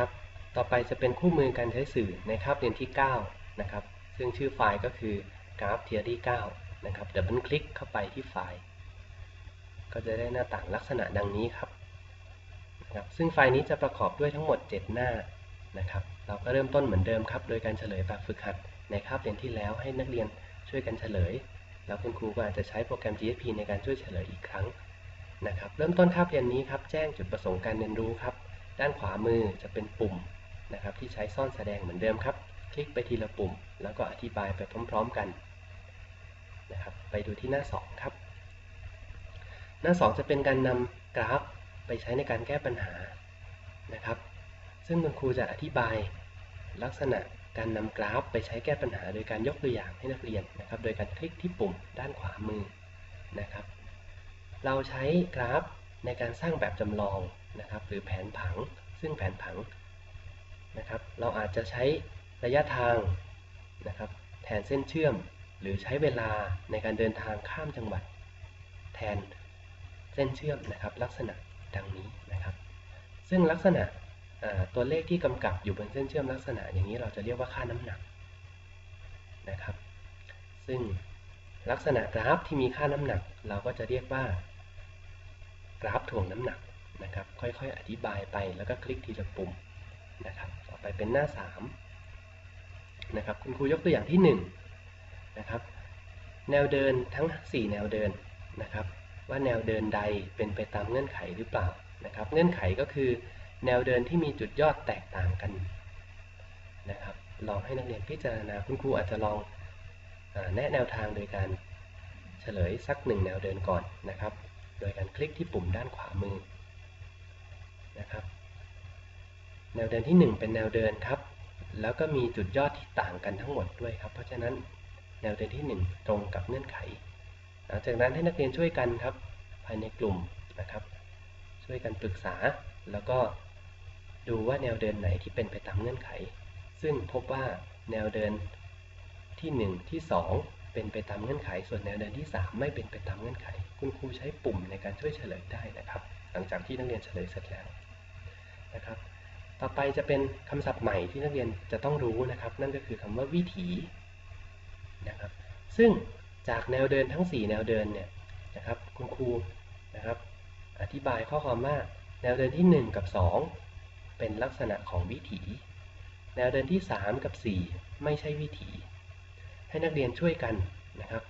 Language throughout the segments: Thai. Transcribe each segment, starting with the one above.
นะครับ ต่อไปจะเป็นคู่มือการใช้สื่อในคาบเรียนที่9นะครับ ซึ่งชื่อไฟล์ก็คือกราฟ Theory 9นะครับเดี๋ยวมันคลิกเข้าไปที่ไฟล์ ก็จะได้หน้าต่างลักษณะดังนี้ครับนะครับ ซึ่งไฟล์นี้จะประกอบด้วยทั้งหมด 7 หน้านะครับ เราก็เริ่มต้นเหมือนเดิมครับ โดยการเฉลยแบบฝึกหัดในคาบเรียนที่แล้วให้นักเรียนช่วยกันเฉลย แล้วคุณครูก็อาจจะใช้โปรแกรม GSP ในการช่วยเฉลยอีกครั้งนะครับ เริ่มต้นคาบเรียนนี้ครับ แจ้งจุดประสงค์การเรียนรู้ครับ ด้านขวามือจะเป็นปุ่มนะครับที่ใช้ซ่อนแสดงเหมือนเดิมครับ คลิกไปทีละปุ่ม แล้วก็อธิบายไปพร้อม ๆกันนะครับไปดูที่หน้า 2 ครับ หน้า 2 จะเป็นการนำกราฟไปใช้ในการแก้ปัญหานะครับ ซึ่งคุณครูจะอธิบายลักษณะการนำกราฟไปใช้แก้ปัญหา โดยการยกตัวอย่างให้นักเรียนนะครับ โดยการคลิกที่ปุ่มด้านขวามือนะครับ เราใช้กราฟในการสร้างแบบจำลอง นะครับหรือแผนผัง ซึ่งแผนผังนะครับเราอาจจะใช้ระยะทางนะครับแทนเส้นเชื่อม หรือใช้เวลาในการเดินทางข้ามจังหวัด แทนเส้นเชื่อมนะครับลักษณะดังนี้นะครับ ซึ่งลักษณะตัวเลขที่กำกับอยู่บนเส้นเชื่อมลักษณะ อย่างนี้เราจะเรียกว่าค่าน้ำหนักนะครับ ซึ่งลักษณะกราฟที่มีค่าน้ำหนัก เราก็จะเรียกว่ากราฟถ่วงน้ำหนัก นะครับ ค่อยๆ อธิบายไปแล้วก็คลิกทีละปุ่มนะครับ ต่อไปเป็นหน้า 3 นะครับ คุณครูยกตัวอย่างที่ 1 นะครับ แนวเดินทั้ง 4 แนวเดินนะครับ ว่าแนวเดินใดเป็นไปตามเงื่อนไขหรือเปล่านะครับ เงื่อนไขก็คือแนวเดินที่มีจุดยอดแตกต่างกันนะครับ ลองให้นักเรียนพิจารณาคุณครูอาจจะลองแนะแนวทางโดยการเฉลยสักหนึ่งแนวเดินก่อนนะครับ โดยการคลิกที่ปุ่มด้านขวามือ นะครับ แนวเดินที่ 1 เป็นแนวเดินครับ แล้วก็มีจุดยอดที่ต่างกันทั้งหมดด้วยครับ เพราะฉะนั้นแนวเดินที่ 1 ตรงกับเงื่อนไข หลังจากนั้นให้นักเรียนช่วยกันครับ ภายในกลุ่มนะครับ ช่วยกันปรึกษาแล้วก็ดูว่าแนวเดินไหนที่เป็นไปตามเงื่อนไข ซึ่งพบว่าแนวเดินที่ 1 ที่ 2 เป็นไปตามเงื่อนไข ส่วนแนวเดินที่ 3 ไม่เป็นไปตามเงื่อนไข คุณครูใช้ปุ่มในการช่วยเฉลยได้นะครับ หลังจากที่นักเรียนเฉลยเสร็จแล้วนะครับ ต่อไปจะเป็นคำศัพท์ใหม่ที่นักเรียนจะต้องรู้นะครับ นั่นก็คือคำว่าวิถีนะครับ ซึ่งจากแนวเดินทั้ง 4 แนวเดินเนี่ยนะครับคุณครูนะครับ อธิบายข้อความว่าแนวเดินที่ 1 กับ 2 เป็นลักษณะของวิถี แนวเดินที่ 3 กับ 4 ไม่ใช่วิถี ให้นักเรียนช่วยกันนะครับ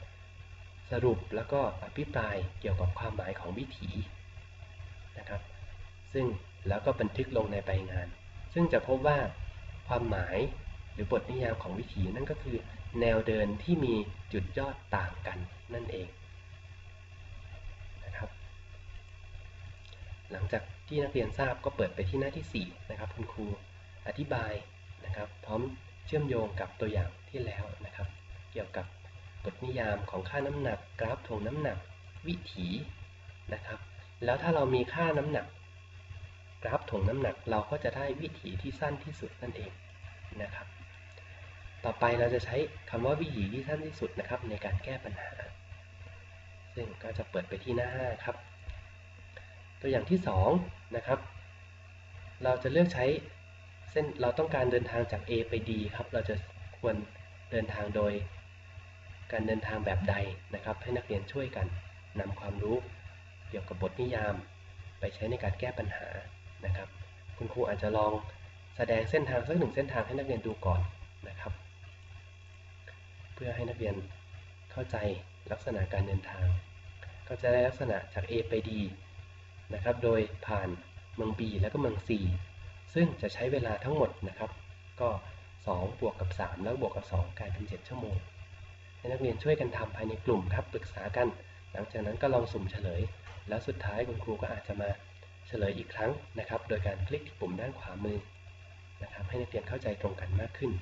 สรุปแล้วก็อภิปรายเกี่ยวกับความหมายของวิถี นะครับ ซึ่งแล้วก็บันทึกลงในใบงาน ซึ่งจะพบว่าความหมายหรือบทนิยามของวิถีนั่นก็คือ แนวเดินที่มีจุดยอดต่างกันนั่นเองนะครับ หลังจากที่นักเรียนทราบก็เปิดไปที่หน้าที่ 4 นะครับ คุณครูอธิบายนะครับ พร้อมเชื่อมโยงกับตัวอย่างที่แล้วนะครับ เกี่ยวกับบทนิยามของค่าน้ำหนัก กราฟถ่วงน้ำหนัก วิถีนะครับ แล้วถ้าเรามีค่าน้ำหนัก กราฟถ่วงน้ำหนักเราก็จะได้วิถีที่สั้นที่สุดนั่นเองนะครับ ต่อไปเราจะใช้คำว่าวิถีที่สั้นที่สุดนะครับ ในการแก้ปัญหา ซึ่งก็จะเปิดไปที่หน้า 5 ครับ ตัวอย่างที่ 2 นะครับ เราจะเลือกใช้เส้นเราต้องการเดินทางจาก A ไป D ครับ เราจะควรเดินทางโดยการเดินทางแบบใดนะครับ ให้นักเรียนช่วยกันนำความรู้ เกี่ยวกับบทนิยาม ไปใช้ในการแก้ปัญหานะครับ คุณครูอาจจะลองแสดงเส้นทางสักหนึ่งเส้นทางให้นักเรียนดูก่อนนะครับ เพื่อให้นักเรียนเข้าใจลักษณะการเดินทาง ก็จะได้ลักษณะจาก A ไป D นะครับ โดยผ่านเมือง B แล้วก็เมือง C ซึ่งจะใช้เวลาทั้งหมดนะครับ ก็ 2 บวกกับ 3 แล้วบวกกับ 2 กลายเป็น 7 ชั่วโมงให้นักเรียนช่วยกันทำภายในกลุ่มครับ ปรึกษากัน หลังจากนั้นก็ลองสุ่มเฉลย แล้วสุดท้ายคุณครูก็อาจจะมาเฉลยอีกครั้งนะครับ โดยการคลิกที่ปุ่มด้านขวามือนะครับ ให้นักเรียนเข้าใจตรงกันมากขึ้น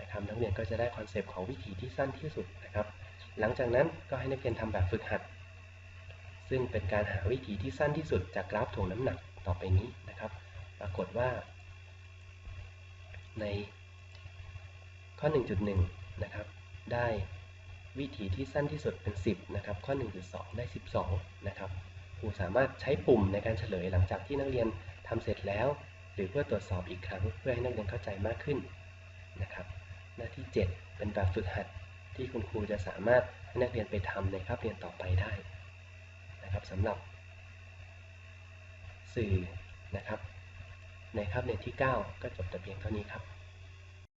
นะครับนักเรียนก็จะได้คอนเซปต์ของวิธีที่สั้นที่สุดนะครับ หลังจากนั้นก็ให้นักเรียนทำแบบฝึกหัด ซึ่งเป็นการหาวิธีที่สั้นที่สุดจากกราฟถ่วงน้ำหนักต่อไปนี้นะครับ ปรากฏว่า ในข้อ 1.1 นะครับ ได้ วิธีที่สั้นที่สุดเป็น 10 นะครับ ข้อ 1.2 ได้ 12 นะครับครูสามารถใช้ปุ่มในการเฉลยหลังจากที่นักเรียนทำเสร็จแล้ว หรือเพื่อตรวจสอบอีกครั้งเพื่อให้นักเรียนเข้าใจมากขึ้นนะครับ หน้าที่ 7 เป็นแบบฝึกหัดที่คุณครูจะสามารถให้นักเรียนไปทำในคาบเรียนต่อไปได้นะครับสำหรับ สื่อนะครับ ในคาบเรียนที่ 9 ก็จบแต่เพียงเท่านี้ครับ